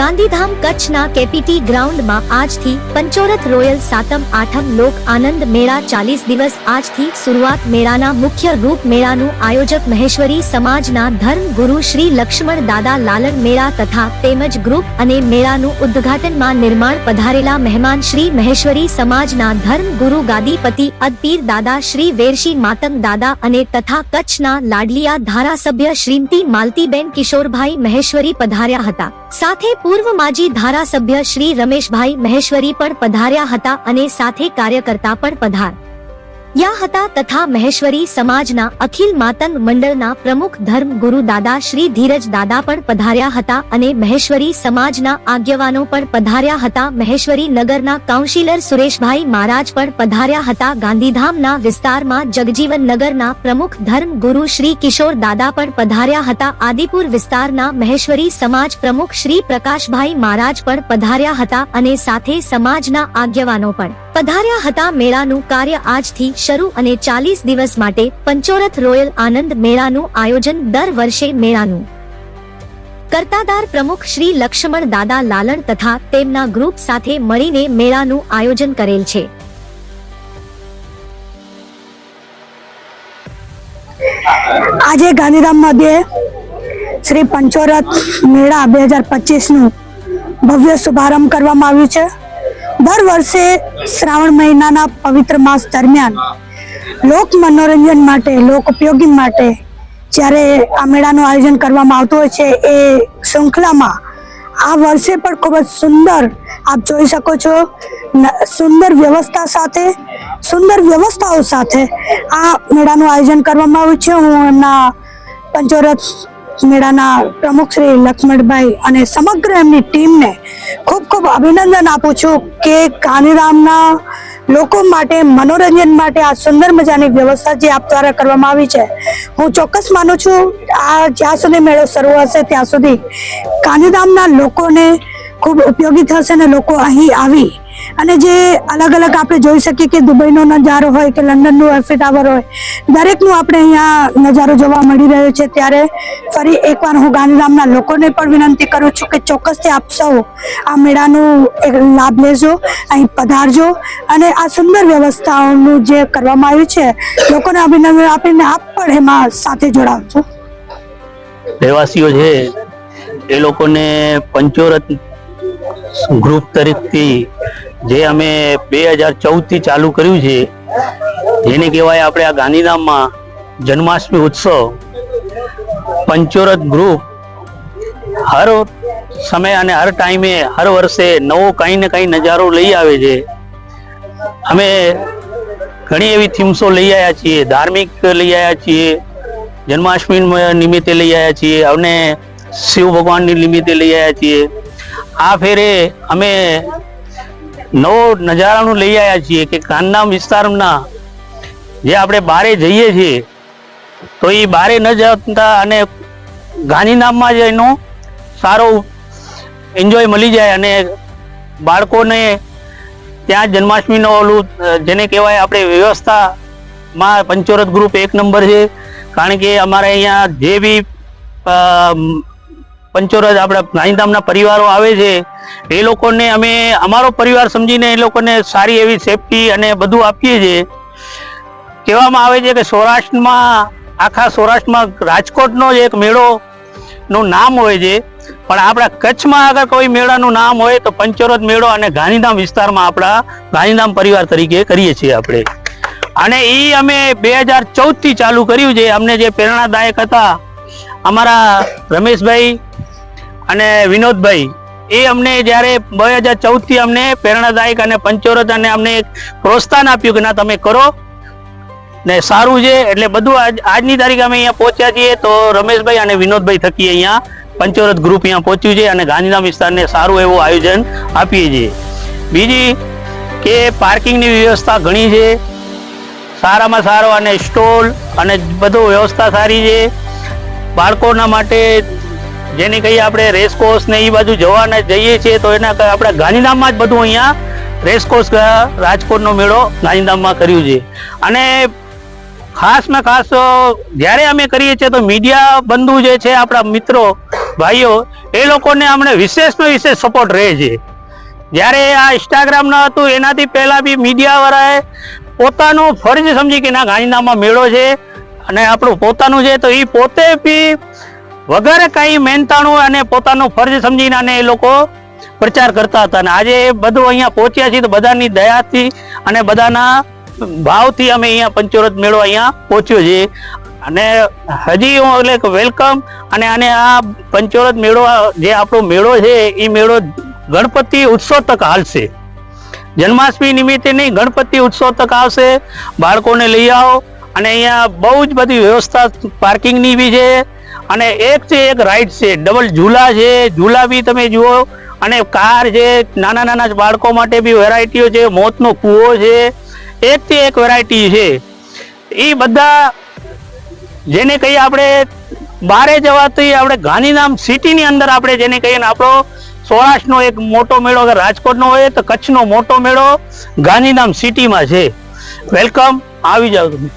કચ્છના કેપીટી ગ્રાઉન્ડમાં આજથી પંચોરથ રોયલ સાતમ આઠમ લોક આનંદ મેળા ચાલીસ દિવસ આજથી શરૂઆત મેળાના મુખ્ય રૂપ મેળાનું આયોજક મહેશ્વરી સમાજના ધર્મ ગુરુ શ્રી લક્ષ્મણ દાદા લાલન મેળા તથા તેમજ ગ્રુપ અને મેળાનું ઉદ્ઘાટનમાં નિર્માણ પધારેલા મહેમાન શ્રી મહેશ્વરી સમાજના ધર્મ ગુરુ ગાદીપતિ અદપીર દાદા શ્રી વેરશી માતંગ દાદા અને તથા કચ્છના લાડલિયા ધારાસભ્ય શ્રીમતી માલતીબેન કિશોરભાઈ મહેશ્વરી પધાર્યા હતા. સાથે પૂર્વ માજી ધારાસભ્ય શ્રી રમેશભાઈ મહેશ્વરી પણ પધાર્યા હતા અને સાથે કાર્યકર્તા પણ પધાર યા હતા તથા મહેશ્વરી સમાજના અખિલ માતંગ મંડળના પ્રમુખ ધર્મ ગુરુ દાદા શ્રી ધીરજ દાદા પણ પધાર્યા હતા અને મહેશ્વરી સમાજના આગેવાનો પણ પધાર્યા હતા. મહેશ્વરી નગરના કાઉન્સિલર સુરેશભાઈ મહારાજ પણ પધાર્યા હતા. ગાંધીધામના વિસ્તારમાં જગજીવન નગરના પ્રમુખ ધર્મ ગુરુ શ્રી કિશોર દાદા પણ પધાર્યા હતા. આદિપુર વિસ્તારના મહેશ્વરી સમાજ પ્રમુખ શ્રી પ્રકાશભાઈ મહારાજ પણ પધાર્યા હતા અને સાથે સમાજના આગેવાનો પણ પધાર્યા હતા મેળાનું કાર્ય આજથી શરૂ અને ચાલીસ દિવસ માટે પંચોરથ રોયલ આનંદ મેળાનું આયોજન દર વર્ષે મેળાનું. કરતાદાર પ્રમુખ શ્રી લક્ષ્મણ દાદા લાલણ તથા તેમના ગ્રુપ સાથે મળીને મેળાનું આયોજન કરેલ છે. આજે ગાંધીધામ મધ્યે શ્રી પંચોરથ મેળા બે હજાર પચીસનું ભવ્ય શુભારંભ કરવામાં આવ્યું છે. દર વર્ષે શ્રાવણ મહિનાના પવિત્ર માસ દરમિયાન લોક મનોરંજન માટે, લોક ઉપયોગી માટે જ્યારે આ મેળાનું આયોજન કરવામાં આવતું હોય છે, એ શૃંખલામાં આ વર્ષે પણ ખૂબ જ સુંદર આપ જોઈ શકો છો. સુંદર વ્યવસ્થા સાથે, સુંદર વ્યવસ્થાઓ સાથે આ મેળાનું આયોજન કરવામાં આવ્યું છે. હું એમના પંચોરથ મેળાના પ્રમુખ શ્રી લક્ષ્મણભાઈ અને સમગ્ર એમની ટીમને ખૂબ ખૂબ અભિનંદન આપું છું કે ગાંધીધામના લોકો માટે, મનોરંજન માટે આ સુંદર મજાની વ્યવસ્થા જે આપ દ્વારા કરવામાં આવી છે, હું ચોક્કસ માનું છું આ જ્યાં સુધી મેળો શરૂ હશે ત્યાં સુધી ગાંધીધામના લોકોને ખૂબ ઉપયોગી થશે અને લોકો અહીં આવી અને જે અલગ અલગ આપણે જોઈ શકીએ કે દુબઈનો નજારો હોય કે લંડનનું એફી ટાવર હોય, દરેકનું આપણે અહીંયા નજારો જોવા મળી રહ્યો છે. ત્યારે ફરી એકવાર હું ગાંધીધામના લોકોને પણ વિનંતી કરું છું કે ચોક્કસથી આપ સૌ આ મેળાનું એક લાભ લેજો, અહીં પધારજો અને આ સુંદર વ્યવસ્થાઓનું જે કરવામાં આવ્યું છે, લોકોને અભિનંદન આપીને આપ પણ એમાં સાથે જોડાવજો. રહેવાસીઓ છે, એ લોકોને પંચોરથ ગ્રુપ તરફથી જે અમે બે હજાર ચૌદથી ચાલુ કર્યું છે, જેને કહેવાય આપણે આ ગાંધીધામમાં જન્માષ્ટમી ઉત્સવ, પંચોરથ ગ્રુપ, હર સમય અને હર ટાઈમે હર વર્ષે નવો કંઈ ને કંઈ નજારો લઈ આવે છે. અમે ઘણી એવી થીમ્સો લઈ આવ્યા છીએ, ધાર્મિક લઈ આવ્યા છીએ, જન્માષ્ટમી નિમિત્તે લઈ આવ્યા છીએ અને શિવ ભગવાનની નિમિત્તે લઈ આવ્યા છીએ. આ ફેરે અમે નવો નજારાનું લઈ આવ્યા છીએ કે કાનના વિસ્તારના જે આપણે બારે જઈએ છીએ, તો એ બારે ન જતા અને ગાંધીધામમાં જ એનો સારો એન્જોય મળી જાય અને બાળકોને ત્યાં જન્માષ્ટમીનો ઓલું જેને કહેવાય આપણે વ્યવસ્થામાં પંચોરથ ગ્રુપ એક નંબર છે. કારણ કે અમારે અહીંયા જે બી અ, પંચોરથ આપણા ગાંધીધામના પરિવારો આવે છે એ લોકોને અમે અમારો પરિવાર સમજીને એ લોકોને સારી એવી સેફટી અને બધું આપીએ છીએ. કહેવામાં આવે છે કે સૌરાષ્ટ્રમાં આખા સૌરાષ્ટ્રમાં રાજકોટનો જ એક મેળો નું નામ હોય છે. પણ આપણા કચ્છમાં આગળ કોઈ મેળાનું નામ હોય તો પંચોરજ મેળો અને ગાંધીધામ વિસ્તારમાં આપણા ગાંધીધામ પરિવાર તરીકે કરીએ છીએ આપણે. અને એ અમે બે હજાર ચૌદથી ચાલુ કર્યું છે. અમને જે પ્રેરણાદાયક હતા અમારા રમેશભાઈ અને વિનોદભાઈ, એ અમને જ્યારે બે હજાર ચૌદથી અમને પ્રેરણાદાયક અને પંચોરત અને અમને પ્રોત્સાહન આપ્યું કે ના, તમે કરો. ને સારું છે, એટલે બધું આજ, આજની તારીખે અમે અહીંયા પહોંચ્યા છીએ તો રમેશભાઈ અને વિનોદભાઈ થકી અહીંયા પંચોરત ગ્રુપ અહીંયા પહોંચ્યું છે અને ગાંધીધામ વિસ્તારને સારું એવું આયોજન આપીએ છીએ. બીજી કે પાર્કિંગની વ્યવસ્થા ઘણી છે. સારામાં સારો અને સ્ટોલ અને બધું વ્યવસ્થા સારી છે. બાળકોના માટે જેને કહીએ આપણે રેસકોર્સ ને એ બાજુ જવાના જઈએ છીએ, તો એના આપણા ગાંધીધામમાં જ બધું અહીંયા રેસકોર્સ રાજકોટનો મેળો ગાંધીધામમાં કર્યું છે. અને ખાસમાં ખાસ જ્યારે અમે કરીએ છીએ, તો મીડિયા બંધુ જે છે, આપણા મિત્રો, ભાઈઓ, એ લોકોને અમને વિશેષનો વિશેષ સપોર્ટ રહે છે. જ્યારે આ ઇન્સ્ટાગ્રામ ન હતું, એનાથી પહેલાં બી મીડિયાવાળાએ પોતાનું ફરજ સમજી કે ના ગાંધીધામમાં મેળો છે અને આપણું પોતાનું છે, તો એ પોતે બી વગર કઈ મહેનતાણું અને પોતાનો ફરજ સમજીને અને એ લોકો પ્રચાર કરતા હતા. અને આજે એ બધું અહીંયા પહોંચ્યા છીએ તો બધાની દયાથી અને બધાના ભાવથી અમે અહીંયા પંચોરથ મેળો અહીંયા પહોંચ્યો છે અને હજી હું એટલે વેલકમ અને આને આ પંચોરથ મેળો, જે આપણો મેળો છે, એ મેળો ગણપતિ ઉત્સવ તક હાલશે. જન્માષ્ટમી નિમિત્તે નહીં, ગણપતિ ઉત્સવ તક આવશે. બાળકોને લઈ આવો. અને અહીંયા બહુ જ બધી વ્યવસ્થા, પાર્કિંગની બી છે. અને એક છે, એક રાઈડ છે. ડબલ ઝૂલા છે. ઝૂલા બી તમે જુઓ. અને કાર છે, નાના નાના બાળકો માટે બી વેરાયટીઓ છે. મોતનો કૂવો છે. એકથી એક વેરાયટી છે. એ બધા જેને કહીએ આપણે બારે જવાથી આપણે ગાંધીધામ સિટીની અંદર આપણે જેને કહીએ ને આપણો સૌરાષ્ટ્રનો એક મોટો મેળો, અગર રાજકોટનો હોય તો કચ્છનો મોટો મેળો ગાંધીધામ સિટીમાં છે. વેલકમ આવી જાઓ તમે.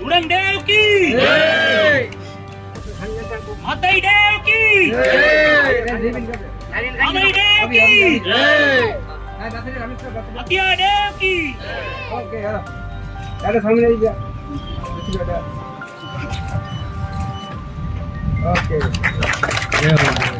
ધુરમ દેવ કી માતાઈ દેવ કી માતાઈ દેવ કી અત્યા દેવ કી Ok. Yeah.